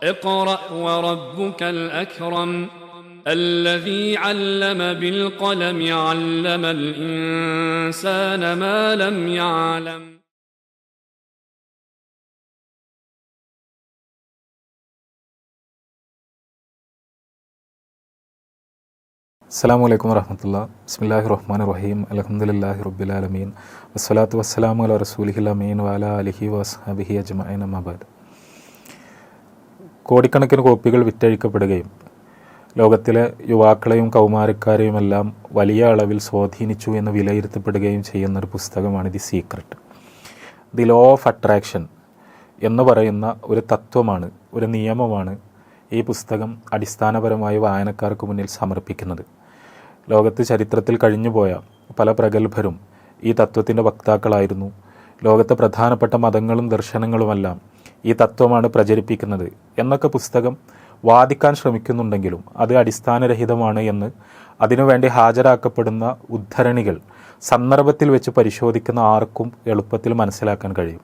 اقرأ وربك الأكرم الذي علم بالقلم علم الإنسان ما لم يعلم അസ്സാം വലൈക്കും വരഹമുല്ല ബിസ്മില്ലാഹി റഹ്മാൻ റഹീം അലഹമുല്ലാഹി റബ്ബുലാലമീൻ വസ്സലാത്തു വസ്സലാമു അല റസൂലിഹിൽ അമീൻ വാല അലിഹി വസ്ഹബിഹി അജ്മൈൻ അമ്മാബാദ് കോടിക്കണക്കിന് കോപ്പികൾ വിറ്റഴിക്കപ്പെടുകയും ലോകത്തിലെ യുവാക്കളെയും കൗമാരക്കാരെയുമെല്ലാം വലിയ അളവിൽ സ്വാധീനിച്ചു എന്ന് വിലയിരുത്തപ്പെടുകയും ചെയ്യുന്ന ഒരു പുസ്തകമാണ് the secret. The law of attraction എന്ന് പറയുന്ന ഒരു തത്വമാണ് ഒരു നിയമമാണ് ഈ പുസ്തകം അടിസ്ഥാനപരമായി വായനക്കാർക്ക് മുന്നിൽ സമർപ്പിക്കുന്നത്. ലോകത്ത് ചരിത്രത്തിൽ കഴിഞ്ഞുപോയ പല പ്രഗത്ഭരും ഈ തത്വത്തിന്റെ വക്താക്കളായിരുന്നു. ലോകത്തെ പ്രധാനപ്പെട്ട മതങ്ങളും ദർശനങ്ങളുമെല്ലാം ഈ തത്വമാണ് പ്രചരിപ്പിക്കുന്നത് എന്നൊക്കെ പുസ്തകം വാദിക്കാൻ ശ്രമിക്കുന്നുണ്ടെങ്കിലും അത് അടിസ്ഥാനരഹിതമാണ് എന്ന് അതിനുവേണ്ടി ഹാജരാക്കപ്പെടുന്ന ഉദ്ധരണികൾ സന്ദർഭത്തിൽ വെച്ച് പരിശോധിക്കുന്ന ആർക്കും എളുപ്പത്തിൽ മനസ്സിലാക്കാൻ കഴിയും.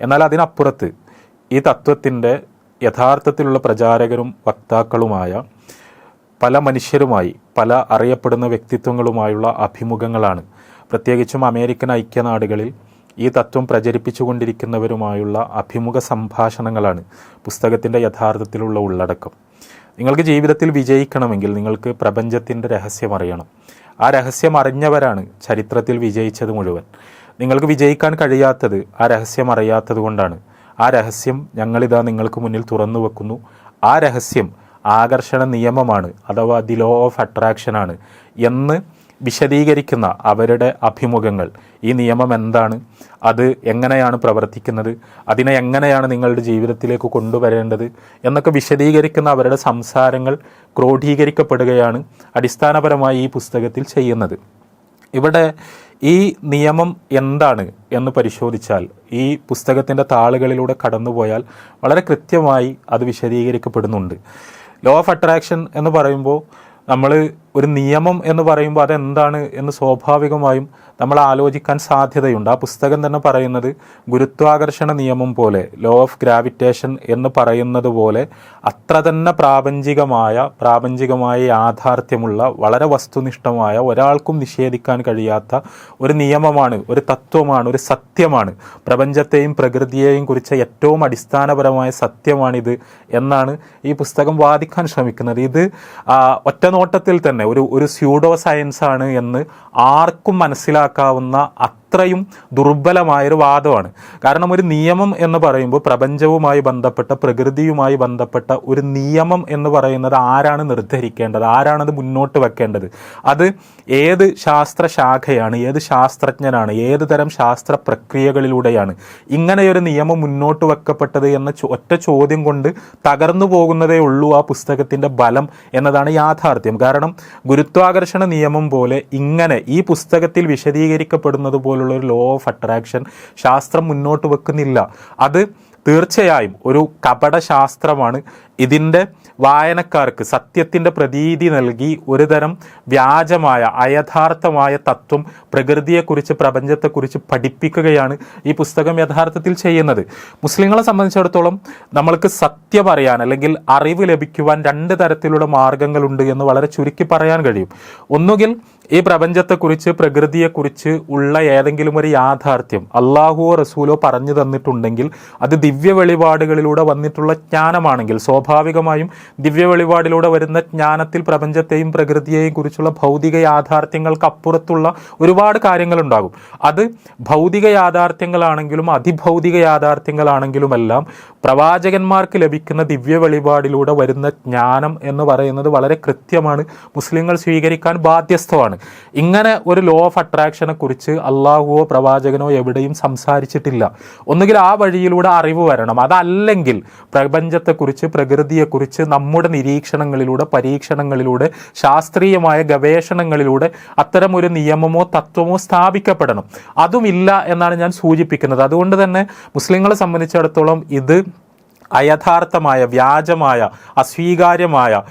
എന്നാൽ അതിനപ്പുറത്ത് ഈ തത്വത്തിന്റെ യഥാർത്ഥത്തിലുള്ള പ്രചാരകരും വക്താക്കളുമായ പല മനുഷ്യരുമായി പല അറിയപ്പെടുന്ന വ്യക്തിത്വങ്ങളുമായുള്ള അഭിമുഖങ്ങളാണ്. പ്രത്യേകിച്ചും അമേരിക്കൻ ഐക്യനാടുകളിൽ ഈ തത്വം പ്രചരിപ്പിച്ചുകൊണ്ടിരിക്കുന്നവരുമായുള്ള അഭിമുഖ സംഭാഷണങ്ങളാണ് പുസ്തകത്തിന്റെ യഥാർത്ഥത്തിലുള്ള ഉള്ളടക്കം. നിങ്ങൾക്ക് ജീവിതത്തിൽ വിജയിക്കണമെങ്കിൽ നിങ്ങൾക്ക് പ്രപഞ്ചത്തിന്റെ രഹസ്യം അറിയണം. ആ രഹസ്യം അറിഞ്ഞവരാണ് ചരിത്രത്തിൽ വിജയിച്ചത് മുഴുവൻ. നിങ്ങൾക്ക് വിജയിക്കാൻ കഴിയാത്തത് ആ രഹസ്യം അറിയാത്തത് കൊണ്ടാണ്. ആ രഹസ്യം ഞങ്ങളിതാ നിങ്ങൾക്ക് മുന്നിൽ തുറന്നു വെക്കുന്നു. ആ രഹസ്യം ആകർഷണ നിയമമാണ് അഥവാ ദി ലോ ഓഫ് അട്രാക്ഷനാണ് എന്ന് വിശദീകരിക്കുന്ന അവരുടെ അഭിമുഖങ്ങൾ. ഈ നിയമം എന്താണ്? അത് എങ്ങനെയാണ് പ്രവർത്തിക്കുന്നത്? അതിനെ എങ്ങനെയാണ് നിങ്ങളുടെ ജീവിതത്തിലേക്ക് കൊണ്ടുവരേണ്ടത്? എന്നൊക്കെ വിശദീകരിക്കുന്ന അവരുടെ സംസാരങ്ങൾ ക്രോഡീകരിക്കപ്പെടുകയാണ് അടിസ്ഥാനപരമായി ഈ പുസ്തകത്തിൽ ചെയ്യുന്നത്. ഇവിടെ ഈ നിയമം എന്താണ് എന്ന് പരിശോധിച്ചാൽ ഈ പുസ്തകത്തിന്റെ താളുകളിലൂടെ കടന്നുപോയാൽ വളരെ കൃത്യമായി അത് വിശദീകരിക്കപ്പെടുന്നുണ്ട്. ലോ ഓഫ് അട്രാക്ഷൻ എന്ന് പറയുമ്പോൾ നമ്മൾ ഒരു നിയമം എന്ന് പറയുമ്പോൾ അതെന്താണ് എന്ന് സ്വാഭാവികമായും നമ്മൾ ആലോചിക്കാൻ സാധ്യതയുണ്ട്. ആ പുസ്തകം തന്നെ പറയുന്നത് ഗുരുത്വാകർഷണ നിയമം പോലെ ലോ ഓഫ് ഗ്രാവിറ്റേഷൻ എന്ന് പറയുന്നത് പോലെ അത്ര തന്നെ പ്രാപഞ്ചികമായ പ്രാപഞ്ചികമായ യാഥാർത്ഥ്യമുള്ള വളരെ വസ്തുനിഷ്ഠമായ ഒരാൾക്കും നിഷേധിക്കാൻ കഴിയാത്ത ഒരു നിയമമാണ് ഒരു തത്വമാണ് ഒരു സത്യമാണ്. പ്രപഞ്ചത്തെയും പ്രകൃതിയെയും കുറിച്ച ഏറ്റവും അടിസ്ഥാനപരമായ സത്യമാണിത് എന്നാണ് ഈ പുസ്തകം വാദിക്കാൻ ശ്രമിക്കുന്നത്. ഇത് ഒറ്റനോട്ടത്തിൽ തന്നെ ഒരു ഒരു സ്യൂഡോ സയൻസ് ആണ് എന്ന് ആർക്കും മനസ്സിലാക്കാവുന്ന അത്രയും ദുർബലമായൊരു വാദമാണ്. കാരണം ഒരു നിയമം എന്ന് പറയുമ്പോൾ പ്രപഞ്ചവുമായി ബന്ധപ്പെട്ട പ്രകൃതിയുമായി ബന്ധപ്പെട്ട ഒരു നിയമം എന്ന് പറയുന്നത് ആരാണ് നിർദ്ധരിക്കേണ്ടത്? ആരാണത് മുന്നോട്ട് വെക്കേണ്ടത്? അത് ഏത് ശാസ്ത്രശാഖയാണ് ഏത് ശാസ്ത്രജ്ഞനാണ് ഏത് തരം ശാസ്ത്ര പ്രക്രിയകളിലൂടെയാണ് ഇങ്ങനെയൊരു നിയമം മുന്നോട്ട് വെക്കപ്പെട്ടത് എന്ന ഒറ്റ ചോദ്യം കൊണ്ട് തകർന്നു പോകുന്നതേ ഉള്ളൂ ആ പുസ്തകത്തിന്റെ ബലം എന്നതാണ് യാഥാർത്ഥ്യം. കാരണം ഗുരുത്വാകർഷണ നിയമം പോലെ ഇങ്ങനെ ഈ പുസ്തകത്തിൽ വിശദീകരിക്കപ്പെടുന്നത് പോലുള്ള ഒരു ലോ ഓഫ് അട്രാക്ഷൻ ശാസ്ത്രം മുന്നോട്ട് വെക്കുന്നില്ല. അത് തീർച്ചയായും ഒരു കപടശാസ്ത്രമാണ്. ഇതിന്റെ വായനക്കാർക്ക് സത്യത്തിന്റെ പ്രതീതി നൽകി ഒരുതരം വ്യാജമായ അയഥാർത്ഥമായ തത്വം പ്രകൃതിയെക്കുറിച്ച് പ്രപഞ്ചത്തെക്കുറിച്ച് പഠിപ്പിക്കുകയാണ് ഈ പുസ്തകം യഥാർത്ഥത്തിൽ ചെയ്യുന്നത്. മുസ്ലിങ്ങളെ സംബന്ധിച്ചിടത്തോളം നമ്മൾക്ക് സത്യം പറയാൻ അല്ലെങ്കിൽ അറിവ് ലഭിക്കുവാൻ രണ്ട് തരത്തിലുള്ള മാർഗങ്ങളുണ്ട് എന്ന് വളരെ ചുരുക്കി പറയാൻ കഴിയും. ഒന്നുകിൽ ഈ പ്രപഞ്ചത്തെക്കുറിച്ച് പ്രകൃതിയെക്കുറിച്ച് ഉള്ള ഏതെങ്കിലും ഒരു യാഥാർത്ഥ്യം അള്ളാഹുവോ റസൂലോ പറഞ്ഞു തന്നിട്ടുണ്ടെങ്കിൽ അത് ദിവ്യ വെളിപാടുകളിലൂടെ വന്നിട്ടുള്ള ജ്ഞാനമാണെങ്കിൽ സ്വാഭാവികമായും ദിവ്യ വെളിപാടിലൂടെ വരുന്ന ജ്ഞാനത്തിൽ പ്രപഞ്ചത്തെയും പ്രകൃതിയെയും കുറിച്ചുള്ള ഭൗതിക യാഥാർത്ഥ്യങ്ങൾക്ക് അപ്പുറത്തുള്ള ഒരുപാട് കാര്യങ്ങളുണ്ടാകും. അത് ഭൗതിക യാഥാർത്ഥ്യങ്ങളാണെങ്കിലും അതിഭൗതിക യാഥാർത്ഥ്യങ്ങളാണെങ്കിലുമെല്ലാം പ്രവാചകന്മാർക്ക് ലഭിക്കുന്ന ദിവ്യ വെളിപാടിലൂടെ വരുന്ന ജ്ഞാനം എന്ന് പറയുന്നത് വളരെ കൃത്യമാണ്. മുസ്ലിങ്ങൾ സ്വീകരിക്കാൻ ബാധ്യസ്ഥമാണ്. ഇങ്ങനെ ഒരു ലോ ഓഫ് അട്രാക്ഷനെ കുറിച്ച് അള്ളാഹുവോ പ്രവാചകനോ എവിടെയും സംസാരിച്ചിട്ടില്ല. ഒന്നുകിൽ ആ വഴിയിലൂടെ അറിവ് വരണം. അതല്ലെങ്കിൽ പ്രപഞ്ചത്തെക്കുറിച്ച് പ്രകൃതിയെക്കുറിച്ച് നമ്മുടെ നിരീക്ഷണങ്ങളിലൂടെ പരീക്ഷണങ്ങളിലൂടെ ശാസ്ത്രീയമായ ഗവേഷണങ്ങളിലൂടെ അത്തരം ഒരു നിയമമോ തത്വമോ സ്ഥാപിക്കപ്പെടണം. അതുമില്ല എന്നാണ് ഞാൻ സൂചിപ്പിക്കുന്നത്. അതുകൊണ്ട് തന്നെ മുസ്ലിങ്ങളെ സംബന്ധിച്ചിടത്തോളം ഇത് അയഥാർത്ഥമായ വ്യാജമായ അസ്വീകാര്യമായ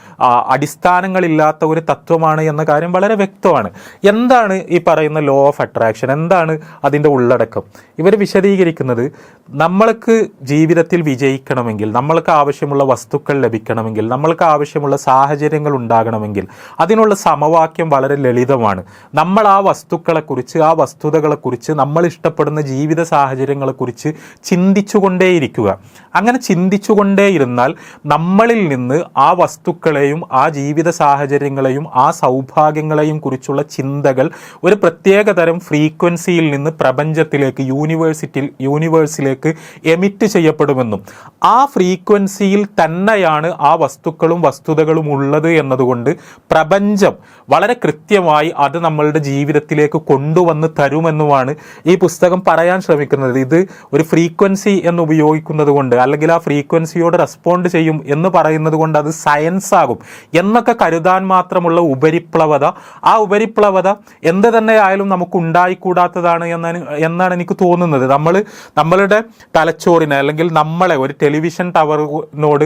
അടിസ്ഥാനങ്ങളില്ലാത്ത ഒരു തത്വമാണ് എന്ന കാര്യം വളരെ വ്യക്തമാണ്. എന്താണ് ഈ പറയുന്ന ലോ ഓഫ് അട്രാക്ഷൻ എന്താണ് അതിന്റെ ഉള്ളടക്കം? ഇവർ വിശദീകരിക്കുന്നത് നമ്മൾക്ക് ജീവിതത്തിൽ വിജയിക്കണമെങ്കിൽ നമ്മൾക്ക് ആവശ്യമുള്ള വസ്തുക്കൾ ലഭിക്കണമെങ്കിൽ നമ്മൾക്ക് ആവശ്യമുള്ള സാഹചര്യങ്ങൾ ഉണ്ടാകണമെങ്കിൽ അതിനുള്ള സമവാക്യം വളരെ ലളിതമാണ്. നമ്മൾ ആ വസ്തുക്കളെക്കുറിച്ച് ആ വസ്തുതകളെക്കുറിച്ച് നമ്മൾ ഇഷ്ടപ്പെടുന്ന ജീവിത സാഹചര്യങ്ങളെക്കുറിച്ച് ചിന്തിച്ചുകൊണ്ടേയിരിക്കുക. അങ്ങനെ ചിന്തിച്ചുകൊണ്ടേയിരുന്നാൽ നമ്മളിൽ നിന്ന് ആ വസ്തുക്കളെയും ആ ജീവിത സാഹചര്യങ്ങളെയും ആ സൗഭാഗ്യങ്ങളെയും കുറിച്ചുള്ള ചിന്തകൾ ഒരു പ്രത്യേക തരം ഫ്രീക്വൻസിയിൽ നിന്ന് പ്രപഞ്ചത്തിലേക്ക് യൂണിവേഴ്സിറ്റിയിൽ യൂണിവേഴ്സിലേക്ക് എമിറ്റ് ചെയ്യപ്പെടുമെന്നും ആ ഫ്രീക്വൻസിയിൽ തന്നെയാണ് ആ വസ്തുക്കളും വസ്തുതകളും ഉള്ളത് എന്നതുകൊണ്ട് പ്രപഞ്ചം വളരെ കൃത്യമായി അത് നമ്മളുടെ ജീവിതത്തിലേക്ക് കൊണ്ടുവന്ന് തരുമെന്നുമാണ് ഈ പുസ്തകം പറയാൻ ശ്രമിക്കുന്നത്. ഇത് ഒരു ഫ്രീക്വൻസി എന്ന് ഉപയോഗിക്കുന്നത് കൊണ്ട് അല്ലെങ്കിൽ ആ ഫ്രീക്വൻസിയോട് റെസ്പോണ്ട് ചെയ്യും എന്ന് പറയുന്നത് കൊണ്ട് അത് സയൻസ് ആകും എന്നൊക്കെ കരുതാൻ മാത്രമുള്ള ഉപരിപ്ലവത. ആ ഉപരിപ്ലവത എന്ത് തന്നെ ആയാലും നമുക്ക് ഉണ്ടായിക്കൂടാത്തതാണ് എന്നാണ് എന്നാണ് എനിക്ക് തോന്നുന്നത്. നമ്മൾ നമ്മളുടെ തലച്ചോറിനെ അല്ലെങ്കിൽ നമ്മളെ ഒരു ടെലിവിഷൻ ടവറിനോട്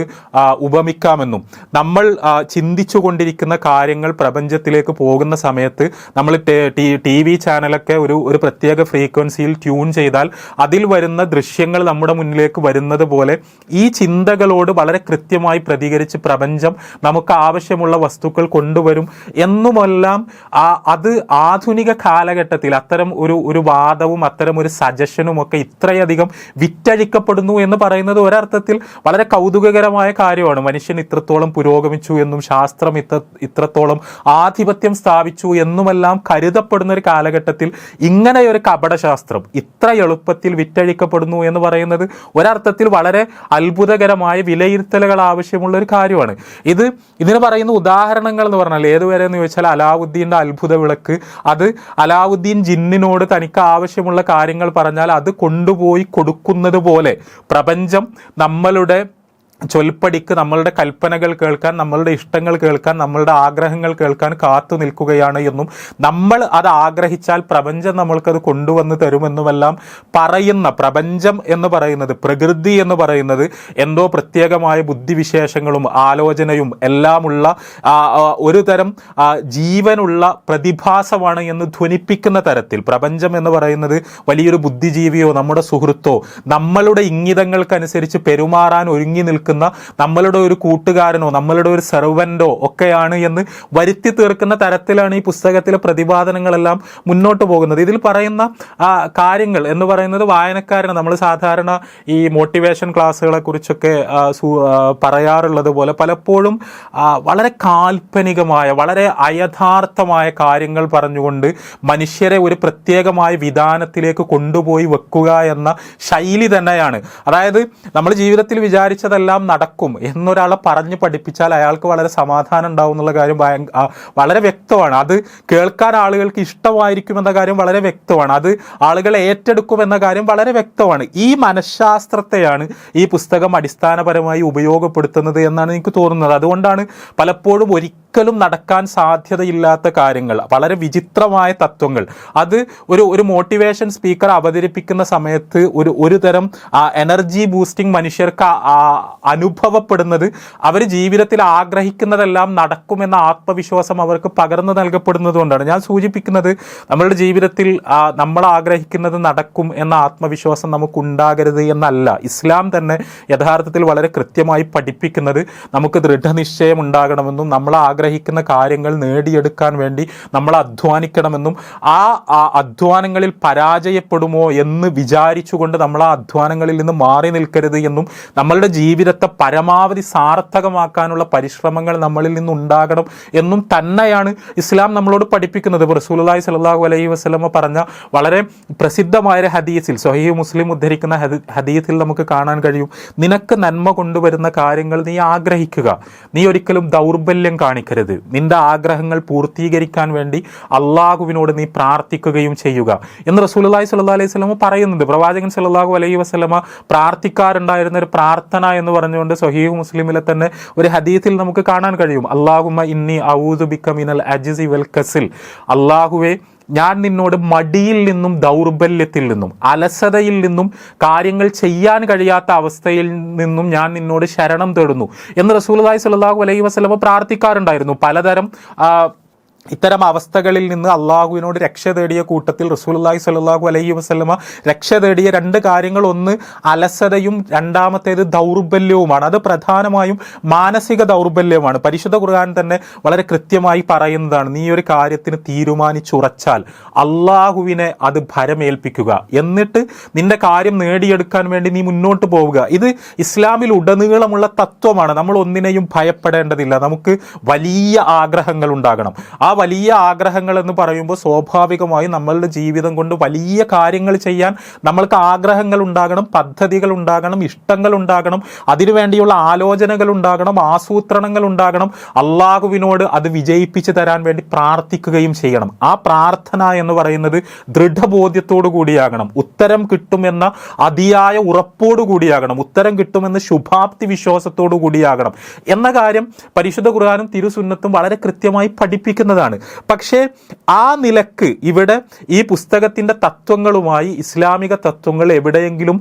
ഉപമിക്കാമെന്നും നമ്മൾ ചിന്തിച്ചു കൊണ്ടിരിക്കുന്ന കാര്യങ്ങൾ പ്രപഞ്ചത്തിലേക്ക് പോകുന്ന സമയത്ത് നമ്മൾ ടി വി ചാനലൊക്കെ ഒരു ഒരു പ്രത്യേക ഫ്രീക്വൻസിയിൽ ട്യൂൺ ചെയ്താൽ അതിൽ വരുന്ന ദൃശ്യങ്ങൾ നമ്മുടെ മുന്നിലേക്ക് വരുന്നത് പോലെ ഈ ചിന്തകളോട് വളരെ കൃത്യമായി പ്രതികരിച്ച് പ്രപഞ്ചം നമുക്ക് ആവശ്യമുള്ള വസ്തുക്കൾ കൊണ്ടുവരും എന്നുമെല്ലാം അത് ആധുനിക കാലഘട്ടത്തിൽ അത്തരം ഒരു ഒരു വാദവും അത്തരം ഒരു സജഷനും ഒക്കെ ഇത്രയധികം വിറ്റഴിക്കപ്പെടുന്നു എന്ന് പറയുന്നത് ഒരർത്ഥത്തിൽ വളരെ കൗതുകകരമായ കാര്യമാണ്. മനുഷ്യൻ ഇത്രത്തോളം പുരോഗമിച്ചു എന്നും ശാസ്ത്രം ഇത്ര ഇത്രത്തോളം ആധിപത്യം സ്ഥാപിച്ചു എന്നുമെല്ലാം കരുതപ്പെടുന്ന ഒരു കാലഘട്ടത്തിൽ ഇങ്ങനെ ഒരു കപടശാസ്ത്രം ഇത്ര എളുപ്പത്തിൽ വിറ്റഴിക്കപ്പെടുന്നു എന്ന് പറയുന്നത് ഒരർത്ഥത്തിൽ വളരെ അത്ഭുതകരമായ വിലയിരുത്തലുകൾ ആവശ്യമുള്ള ഒരു കാര്യമാണ്. ഇത് ഇതിന് പറയുന്ന ഉദാഹരണങ്ങൾ എന്ന് പറഞ്ഞാൽ ഏതുവരെ എന്ന് ചോദിച്ചാൽ അലാവുദ്ദീന്റെ അത്ഭുത വിളക്ക് അത് അലാവുദ്ദീൻ ജിന്നിനോട് തനിക്ക് ആവശ്യമുള്ള കാര്യങ്ങൾ പറഞ്ഞാൽ അത് കൊണ്ടുപോയി കൊടുക്കുന്നത് പോലെ പ്രപഞ്ചം നമ്മളുടെ ചൊൽപ്പടിക്ക് നമ്മളുടെ കൽപ്പനകൾ കേൾക്കാൻ നമ്മളുടെ ഇഷ്ടങ്ങൾ കേൾക്കാൻ നമ്മളുടെ ആഗ്രഹങ്ങൾ കേൾക്കാൻ കാത്തു നിൽക്കുകയാണ് എന്നും നമ്മൾ അത് ആഗ്രഹിച്ചാൽ പ്രപഞ്ചം നമ്മൾക്കത് കൊണ്ടുവന്ന് തരുമെന്നുമെല്ലാം പറയുന്ന പ്രപഞ്ചം എന്ന് പറയുന്നത് പ്രകൃതി എന്ന് പറയുന്നത് എന്തോ പ്രത്യേകമായ ബുദ്ധിവിശേഷങ്ങളും ആലോചനയും എല്ലാമുള്ള ഒരു തരം ജീവനുള്ള പ്രതിഭാസമാണ് എന്ന് ധ്വനിപ്പിക്കുന്ന തരത്തിൽ. പ്രപഞ്ചം എന്ന് പറയുന്നത് വലിയൊരു ബുദ്ധിജീവിയോ നമ്മുടെ സുഹൃത്തോ നമ്മളുടെ ഇംഗിതങ്ങൾക്കനുസരിച്ച് പെരുമാറാൻ ഒരുങ്ങി നിൽക്കുന്ന നമ്മളുടെ ഒരു കൂട്ടുകാരനോ നമ്മളുടെ ഒരു സെർവന്റോ ഒക്കെയാണ് എന്ന് വരുത്തി തീർക്കുന്ന തരത്തിലാണ് ഈ പുസ്തകത്തിലെ പ്രതിപാദനങ്ങളെല്ലാം മുന്നോട്ട് പോകുന്നത്. ഇതിൽ പറയുന്ന കാര്യങ്ങൾ എന്ന് പറയുന്നത് വായനക്കാരനെ നമ്മൾ സാധാരണ ഈ മോട്ടിവേഷൻ ക്ലാസ്സുകളെ കുറിച്ചൊക്കെ പറയാറുള്ളത് പോലെ പലപ്പോഴും വളരെ കാൽപ്പനികമായ വളരെ അയഥാർത്ഥമായ കാര്യങ്ങൾ പറഞ്ഞുകൊണ്ട് മനുഷ്യരെ ഒരു പ്രത്യേകമായ വിധാനത്തിലേക്ക് കൊണ്ടുപോയി വെക്കുക എന്ന ശൈലി തന്നെയാണ്. അതായത് നമ്മൾ ജീവിതത്തിൽ വിചാരിച്ചതെല്ലാം നടക്കും എന്നൊരാളെ പറഞ്ഞ് പഠിപ്പിച്ചാൽ അയാൾക്ക് വളരെ സമാധാനം ഉണ്ടാവും എന്നുള്ള കാര്യം വളരെ വ്യക്തമാണ്. അത് കേൾക്കാൻ ആളുകൾക്ക് ഇഷ്ടമായിരിക്കും എന്ന കാര്യം വളരെ വ്യക്തമാണ്. അത് ആളുകൾ ഏറ്റെടുക്കും എന്ന കാര്യം വളരെ വ്യക്തമാണ്. ഈ മനഃശാസ്ത്രത്തെയാണ് ഈ പുസ്തകം അടിസ്ഥാനപരമായി ഉപയോഗപ്പെടുത്തുന്നത് എന്നാണ് എനിക്ക് തോന്നുന്നത്. അതുകൊണ്ടാണ് പലപ്പോഴും ഒരിക്കലും നടക്കാൻ സാധ്യതയില്ലാത്ത കാര്യങ്ങൾ വളരെ വിചിത്രമായ തത്വങ്ങൾ. അത് ഒരു ഒരു മോട്ടിവേഷൻ സ്പീക്കർ അവതരിപ്പിക്കുന്ന സമയത്ത് ഒരു ഒരു തരം എനർജി ബൂസ്റ്റിംഗ് മനുഷ്യർക്ക് അനുഭവപ്പെടുന്നത്. അവർ ജീവിതത്തിൽ ആഗ്രഹിക്കുന്നതെല്ലാം നടക്കുമെന്ന ആത്മവിശ്വാസം അവർക്ക് പകർന്നു നൽകപ്പെടുന്നത് കൊണ്ടാണ് ഞാൻ സൂചിപ്പിക്കുന്നത് നമ്മളുടെ ജീവിതത്തിൽ നമ്മൾ ആഗ്രഹിക്കുന്നത് നടക്കും എന്ന ആത്മവിശ്വാസം നമുക്ക് ഉണ്ടാകരുത് എന്നല്ല. ഇസ്ലാം തന്നെ യഥാർത്ഥത്തിൽ വളരെ കൃത്യമായി പഠിപ്പിക്കുന്നത് നമുക്ക് ദൃഢനിശ്ചയം ഉണ്ടാകണമെന്നും നമ്മൾ ആഗ്രഹിക്കുന്ന കാര്യങ്ങൾ നേടിയെടുക്കാൻ വേണ്ടി നമ്മൾ അധ്വാനിക്കണമെന്നും ആ അധ്വാനങ്ങളിൽ പരാജയപ്പെടുമോ എന്ന് വിചാരിച്ചുകൊണ്ട് നമ്മൾ ആ അധ്വാനങ്ങളിൽ നിന്ന് മാറി നിൽക്കരുത് എന്നും നമ്മളുടെ ജീവിതത്തെ പരമാവധി സാർത്ഥകമാക്കാനുള്ള പരിശ്രമങ്ങൾ നമ്മളിൽ നിന്നുണ്ടാകണം എന്നും തന്നെയാണ് ഇസ്ലാം നമ്മളോട് പഠിപ്പിക്കുന്നത്. റസൂലുള്ളാഹി സ്വല്ലല്ലാഹു അലൈഹി വസല്ലമ പറഞ്ഞ വളരെ പ്രസിദ്ധമായ ഹദീസിൽ സ്വഹീഹ് മുസ്ലിം ഉദ്ധരിക്കുന്ന ഹദി- ഹദീസിൽ നമുക്ക് കാണാൻ കഴിയും. നിനക്ക് നന്മ കൊണ്ടുവരുന്ന കാര്യങ്ങൾ നീ ആഗ്രഹിക്കുക. നീ ഒരിക്കലും ദൗർബല്യം കാണിക്കരുത്. നിന്റെ ആഗ്രഹങ്ങൾ പൂർത്തീകരിക്കാൻ വേണ്ടി അള്ളാഹുവിനോട് നീ പ്രാർത്ഥിക്കുകയും ചെയ്യുക. എന്ന് റസൂലുള്ളാഹി സല്ലാ അലൈഹി വസല്ലമ പറയുന്നുണ്ട്. പ്രവാചകൻ സ്വല്ലല്ലാഹു അലൈഹി വസല്ലമ പ്രാർത്ഥിക്കാറുണ്ടായിരുന്ന ഒരു പ്രാർത്ഥന എന്ന് പറഞ്ഞുകൊണ്ട് സഹീഹ് മുസ്ലിമിലെ തന്നെ ഒരു ഹദീത്തിൽ നമുക്ക് കാണാൻ കഴിയും. അള്ളാഹുമ ഇന്നി ഔദു ബിക്കമിനൽ അജിസി വൽ കസിൽ. അള്ളാഹുവെ ഞാൻ നിന്നോട് മടിയിൽ നിന്നും ദൗർബല്യത്തിൽ നിന്നും അലസതയിൽ നിന്നും കാര്യങ്ങൾ ചെയ്യാൻ കഴിയാത്ത അവസ്ഥയിൽ നിന്നും ഞാൻ നിന്നോട് ശരണം തേടുന്നു എന്ന് റസൂലുള്ളാഹി സ്വല്ലല്ലാഹു അലൈഹി വസ്ലമ പ്രാർത്ഥിക്കാറുണ്ടായിരുന്നു. പലതരം ഇത്തരം അവസ്ഥകളിൽ നിന്ന് അള്ളാഹുവിനോട് രക്ഷ തേടിയ കൂട്ടത്തിൽ റസൂലുള്ളാഹി സ്വല്ലല്ലാഹു അലൈഹി വസ്ലമ രക്ഷ തേടിയ രണ്ട് കാര്യങ്ങൾ ഒന്ന് അലസതയും രണ്ടാമത്തേത് ദൗർബല്യവുമാണ്. അത് പ്രധാനമായും മാനസിക ദൗർബല്യമാണ് പരിശുദ്ധ ഖുർആൻ തന്നെ വളരെ കൃത്യമായി പറയുന്നതാണ്. നീ ഒരു കാര്യത്തിന് തീരുമാനിച്ചുറച്ചാൽ അള്ളാഹുവിനെ അത് ഭരമേൽപ്പിക്കുക. എന്നിട്ട് നിന്റെ കാര്യം നേടിയെടുക്കാൻ വേണ്ടി നീ മുന്നോട്ട് പോവുക. ഇത് ഇസ്ലാമിൽ ഉടനീളമുള്ള തത്വമാണ്. നമ്മൾ ഒന്നിനെയും ഭയപ്പെടേണ്ടതില്ല. നമുക്ക് വലിയ ആഗ്രഹങ്ങൾ ഉണ്ടാകണം. ആ വലിയ ആഗ്രഹങ്ങൾ എന്ന് പറയുമ്പോൾ സ്വാഭാവികമായി നമ്മളുടെ ജീവിതം കൊണ്ട് വലിയ കാര്യങ്ങൾ ചെയ്യാൻ നമ്മൾക്ക് ആഗ്രഹങ്ങൾ ഉണ്ടാകണം പദ്ധതികൾ ഉണ്ടാകണം ഇഷ്ടങ്ങൾ ഉണ്ടാകണം അതിനുവേണ്ടിയുള്ള ആലോചനകൾ ഉണ്ടാകണം ആസൂത്രണങ്ങൾ ഉണ്ടാകണം. അള്ളാഹുവിനോട് അത് വിജയിപ്പിച്ചു തരാൻ വേണ്ടി പ്രാർത്ഥിക്കുകയും ചെയ്യണം. ആ പ്രാർത്ഥന എന്ന് പറയുന്നത് ദൃഢബോധ്യത്തോടു കൂടിയാകണം. ഉത്തരം കിട്ടുമെന്ന അതിയായ ഉറപ്പോടു കൂടിയാകണം. ഉത്തരം കിട്ടുമെന്ന ശുഭാപ്തി വിശ്വാസത്തോടു കൂടിയാകണം. എന്ന കാര്യം പരിശുദ്ധ ഖുർആാനും തിരുസുന്നത്തും വളരെ കൃത്യമായി പഠിപ്പിക്കുന്നതാണ് പക്ഷേ ആ നിലയ്ക്ക് ഇവിടെ ഈ പുസ്തകത്തിന്റെ തത്വങ്ങളുമായി ഇസ്ലാമിക തത്വങ്ങൾ എവിടെയെങ്കിലും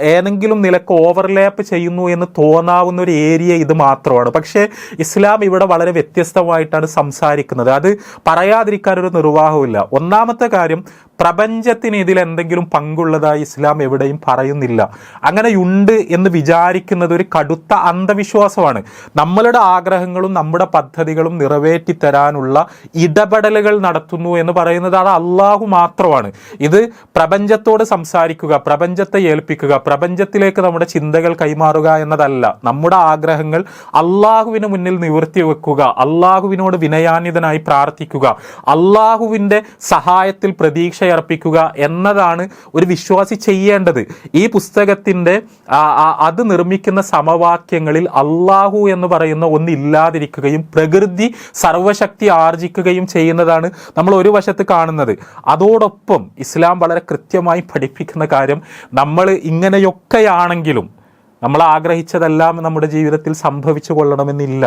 ഏതെങ്കിലും നിലയ്ക്ക് ഓവർലാപ്പ് ചെയ്യുന്നു എന്ന് തോന്നാവുന്ന ഒരു ഏരിയ ഇത് മാത്രമാണ്. പക്ഷേ ഇസ്ലാം ഇവിടെ വളരെ വ്യത്യസ്തമായിട്ടാണ് സംസാരിക്കുന്നത്. അത് പറയാതിരിക്കാൻ ഒരു നിർവാഹമില്ല ഒന്നാമത്തെ കാര്യം പ്രപഞ്ചത്തിന് ഇതിൽ എന്തെങ്കിലും പങ്കുള്ളതായി ഇസ്ലാം എവിടെയും പറയുന്നില്ല. അങ്ങനെയുണ്ട് എന്ന് വിചാരിക്കുന്നത് ഒരു കടുത്ത അന്ധവിശ്വാസമാണ്. നമ്മളുടെ ആഗ്രഹങ്ങളും നമ്മുടെ പദ്ധതികളും നിറവേറ്റി തരാനുള്ള ഇടപെടലുകൾ നടത്തുന്നു എന്ന് പറയുന്നത് അത് അള്ളാഹു മാത്രമാണ്. ഇത് പ്രപഞ്ചത്തോട് സംസാരിക്കുക പ്രപഞ്ചത്തെ ഏൽപ്പിക്കുക പ്രപഞ്ചത്തിലേക്ക് നമ്മുടെ ചിന്തകൾ കൈമാറുക എന്നതല്ല. നമ്മുടെ ആഗ്രഹങ്ങൾ അള്ളാഹുവിന് മുന്നിൽ നിവർത്തി വെക്കുക അള്ളാഹുവിനോട് വിനയാന്യതനായി പ്രാർത്ഥിക്കുക അള്ളാഹുവിന്റെ സഹായത്തിൽ പ്രതീക്ഷയർപ്പിക്കുക എന്നതാണ് ഒരു വിശ്വാസി ചെയ്യേണ്ടത്. ഈ പുസ്തകത്തിന്റെ അത് നിർമ്മിക്കുന്ന സമവാക്യങ്ങളിൽ അള്ളാഹു എന്ന് പറയുന്ന ഒന്നില്ലാതിരിക്കുകയും പ്രകൃതി സർവശക്തി ആർജിക്കുകയും ചെയ്യുന്നതാണ് നമ്മൾ ഒരു വശത്ത് കാണുന്നത്. അതോടൊപ്പം ഇസ്ലാം വളരെ കൃത്യമായി പഠിപ്പിക്കുന്ന കാര്യം നമ്മൾ ഇങ്ങനെയൊക്കെയാണെങ്കിലും നമ്മൾ ആഗ്രഹിച്ചതെല്ലാം നമ്മുടെ ജീവിതത്തിൽ സംഭവിച്ചു കൊള്ളണമെന്നില്ല.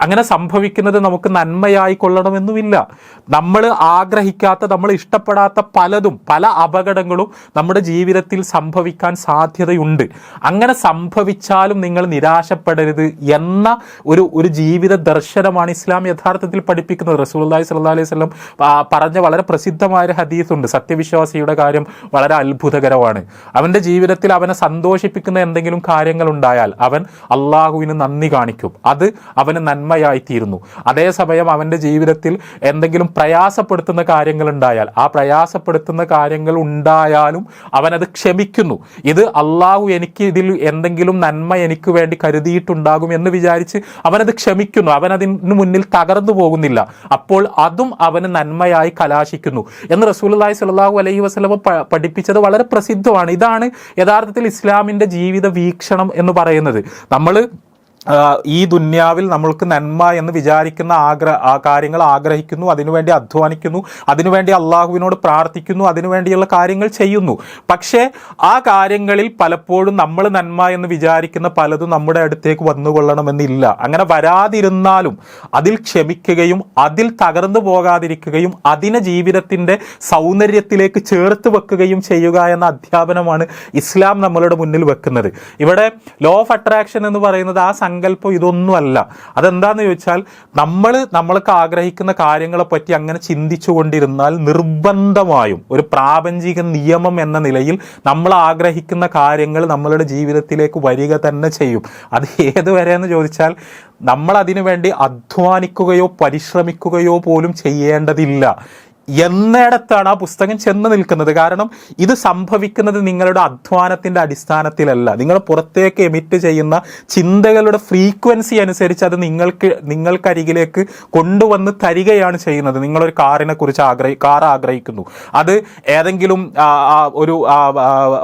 അങ്ങനെ സംഭവിക്കുന്നത് നമുക്ക് നന്മയായി കൊള്ളണമെന്നുമില്ല. നമ്മൾ ആഗ്രഹിക്കാത്ത നമ്മൾ ഇഷ്ടപ്പെടാത്ത പലതും പല അപകടങ്ങളും നമ്മുടെ ജീവിതത്തിൽ സംഭവിക്കാൻ സാധ്യതയുണ്ട്. അങ്ങനെ സംഭവിച്ചാലും നിങ്ങൾ നിരാശപ്പെടരുത് എന്ന ഒരു ഒരു ജീവിത ദർശനമാണ് ഇസ്ലാം യഥാർത്ഥത്തിൽ പഠിപ്പിക്കുന്നത്. റസൂലുള്ളാഹി സ്വല്ലല്ലാഹി അലൈഹി സ്വലം പറഞ്ഞ വളരെ പ്രസിദ്ധമായ ഒരു ഹദീസുണ്ട്. സത്യവിശ്വാസിയുടെ കാര്യം വളരെ അത്ഭുതകരമാണ്. അവന്റെ ജീവിതത്തിൽ അവനെ സന്തോഷിപ്പിക്കുന്ന എന്തെങ്കിലും കാര്യങ്ങൾ ഉണ്ടായാൽ അവൻ അള്ളാഹുവിന് നന്ദി കാണിക്കും. അത് അവന് നന്മയായി തീരുന്നു അതേസമയം അവന്റെ ജീവിതത്തിൽ എന്തെങ്കിലും പ്രയാസപ്പെടുത്തുന്ന കാര്യങ്ങൾ ഉണ്ടായാൽ ആ പ്രയാസപ്പെടുത്തുന്ന കാര്യങ്ങൾ ഉണ്ടായാലും അവനത് ക്ഷമിക്കുന്നു. ഇത് അള്ളാഹു എനിക്ക് ഇതിൽ എന്തെങ്കിലും നന്മ എനിക്ക് വേണ്ടി കരുതിയിട്ടുണ്ടാകും എന്ന് വിചാരിച്ച് അവനത് ക്ഷമിക്കുന്നു. അവനതിന് മുന്നിൽ തകർന്നു പോകുന്നില്ല. അപ്പോൾ അതും അവന് നന്മയായി കലാശിക്കുന്നു. എന്ന് റസൂലുള്ളാഹി സ്വല്ലല്ലാഹു അലൈഹി വസ്ലമ പഠിപ്പിച്ചത് വളരെ പ്രസിദ്ധമാണ്. ഇതാണ് യഥാർത്ഥത്തിൽ ഇസ്ലാമിന്റെ ജീവിത വീക്ഷണം എന്ന് പറയുന്നത്. നമ്മൾ ഈ ദുന്യാവിൽ നമ്മൾക്ക് നന്മ എന്ന് വിചാരിക്കുന്ന ആഗ്ര കാര്യങ്ങൾ ആഗ്രഹിക്കുന്നു അതിനുവേണ്ടി അധ്വാനിക്കുന്നു അതിനുവേണ്ടി അള്ളാഹുവിനോട് പ്രാർത്ഥിക്കുന്നു അതിനുവേണ്ടിയുള്ള കാര്യങ്ങൾ ചെയ്യുന്നു. പക്ഷേ ആ കാര്യങ്ങളിൽ പലപ്പോഴും നമ്മൾ നന്മ എന്ന് വിചാരിക്കുന്ന പലതും നമ്മുടെ അടുത്തേക്ക് വന്നുകൊള്ളണമെന്നില്ല. അങ്ങനെ വരാതിരുന്നാലും അതിൽ ക്ഷമിക്കുകയും അതിൽ തകർന്നു പോകാതിരിക്കുകയും അതിനെ ജീവിതത്തിന്റെ സൗന്ദര്യത്തിലേക്ക് ചേർത്ത് വെക്കുകയും ചെയ്യുക എന്ന അധ്യാപനമാണ് ഇസ്ലാം നമ്മളുടെ മുന്നിൽ വെക്കുന്നത്. ഇവിടെ ലോ ഓഫ് അട്രാക്ഷൻ എന്ന് പറയുന്നത് ആ സങ്കല്പം ഇതൊന്നുമല്ല. അതെന്താന്ന് ചോദിച്ചാൽ നമ്മൾ നമ്മൾക്ക് ആഗ്രഹിക്കുന്ന കാര്യങ്ങളെപ്പറ്റി അങ്ങനെ ചിന്തിച്ചു കൊണ്ടിരുന്നാൽ നിർബന്ധമായും ഒരു പ്രാപഞ്ചിക നിയമം എന്ന നിലയിൽ നമ്മൾ ആഗ്രഹിക്കുന്ന കാര്യങ്ങൾ നമ്മളുടെ ജീവിതത്തിലേക്ക് വരിക തന്നെ ചെയ്യും. അത് ഏതുവരെ എന്ന് ചോദിച്ചാൽ നമ്മൾ അതിനു വേണ്ടി അധ്വാനിക്കുകയോ പരിശ്രമിക്കുകയോ പോലും ചെയ്യേണ്ടതില്ല. എന്നിടത്താണ് ആ പുസ്തകം ചെന്ന് നിൽക്കുന്നത്. കാരണം ഇത് സംഭവിക്കുന്നത് നിങ്ങളുടെ അധ്വാനത്തിന്റെ അടിസ്ഥാനത്തിലല്ല. നിങ്ങൾ പുറത്തേക്ക് എമിറ്റ് ചെയ്യുന്ന ചിന്തകളുടെ ഫ്രീക്വൻസി അനുസരിച്ച് അത് നിങ്ങൾക്ക് നിങ്ങൾക്കരികിലേക്ക് കൊണ്ടുവന്ന് തരികയാണ് ചെയ്യുന്നത്. നിങ്ങളൊരു കാറിനെ കുറിച്ച് ആഗ്രഹി കാർ ആഗ്രഹിക്കുന്നു. അത് ഏതെങ്കിലും ഒരു